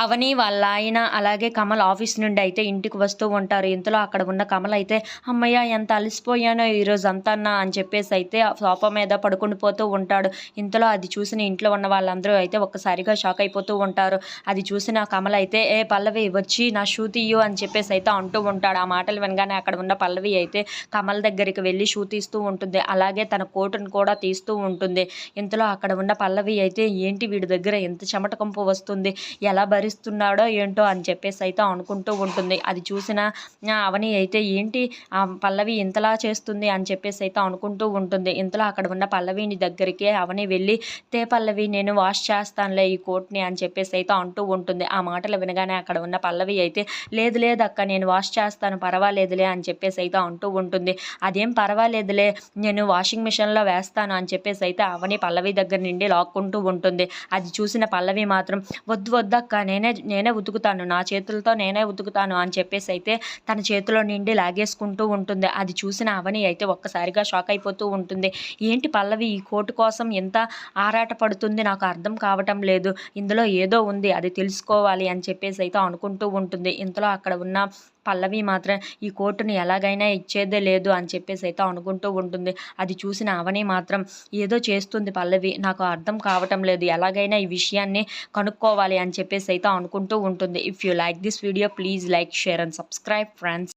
అవని వాళ్ళ ఆయన అలాగే కమల్ ఆఫీస్ నుండి అయితే ఇంటికి వస్తూ ఉంటారు. ఇంతలో అక్కడ ఉన్న కమల్ అయితే అమ్మయ్య ఎంత అలసిపోయానో ఈరోజు అంతన్నా అని చెప్పేసి అయితే ఆ సోఫా మీద పడుకుని పోతూ ఉంటాడు. ఇంతలో అది చూసిన ఇంట్లో ఉన్న వాళ్ళందరూ అయితే ఒక్కసారిగా షాక్ అయిపోతూ ఉంటారు. అది చూసిన కమల్ అయితే ఏ పల్లవి వచ్చి నా షూ తీయు అని చెప్పేసి అయితే అంటూ ఉంటాడు. ఆ మాటలు వినగానే అక్కడ ఉన్న పల్లవి అయితే కమల్ దగ్గరికి వెళ్ళి షూ తీస్తూ ఉంటుంది. అలాగే తన కోటును కూడా తీస్తూ ఉంటుంది. ఇంతలో అక్కడ ఉన్న పల్లవి అయితే ఏంటి వీడి దగ్గర? ఎంత చెమట కంపు వస్తుంది? ఎలా భరిస్తున్నాడో ఏంటో అని చెప్పేసి అయితే అనుకుంటూ ఉంటుంది. అది చూసిన అవని అయితే ఏంటి ఆ పల్లవి ఇంతలా చేస్తుంది అని చెప్పేసి అయితే అనుకుంటూ ఉంటుంది. ఇంతలో అక్కడ ఉన్న పల్లవిని దగ్గరికి అవని వెళ్ళి తే పల్లవి నేను వాష్ చేస్తానులే ఈ కోట్ని అని చెప్పేసి అయితే అంటూ ఉంటుంది. ఆ మాటలు వినగానే అక్కడ ఉన్న పల్లవి అయితే లేదు లేదు అక్క నేను వాష్ చేస్తాను పర్వాలేదులే అని చెప్పేసి అయితే అంటూ ఉంటుంది. అదేం పర్వాలేదులే నేను వాషింగ్ మిషన్లో వేస్తాను అని చెప్పేసి అయితే అవని పల్లవి దగ్గర నుండి లాక్కుంటూ ఉంటుంది. అది చూసిన పల్లవి మాత్రం వద్దు వద్దక్క నేనే నేనే ఉతుకుతాను నా చేతులతో నేనే ఉతుకుతాను అని చెప్పేసి అయితే తన చేతిలో నుండి లాగేసుకుంటూ ఉంటుంది. అది చూసిన అవని అయితే ఒక్కసారిగా షాక్ అయిపోతూ ఉంటుంది. ఏంటి పల్లవి ఈ కోటు కోసం ఎంత ఆరాట పడుతుంది? నాకు అర్థం కావటం లేదు. ఇందులో ఏదో ఉంది అది తెలుసుకోవాలి అని చెప్పేసి అయితే అనుకుంటూ ఉంటుంది. ఇంతలో అక్కడ ఉన్న పల్లవి మాత్రం ఈ కోటుని ఎలాగైనా ఇచ్చేదే లేదు అని చెప్పేసి అయితే అనుకుంటూ ఉంటుంది. అది చూసిన అవని మాత్రం ఏదో చేస్తుంది పల్లవి నాకు అర్థం కావటం లేదు. ఎలాగైనా ఈ విషయాన్ని కనుక్కోవాలి అని చెప్పేసి అయితే అనుకుంటూ ఉంటుంది. If you like this video please like share and subscribe friends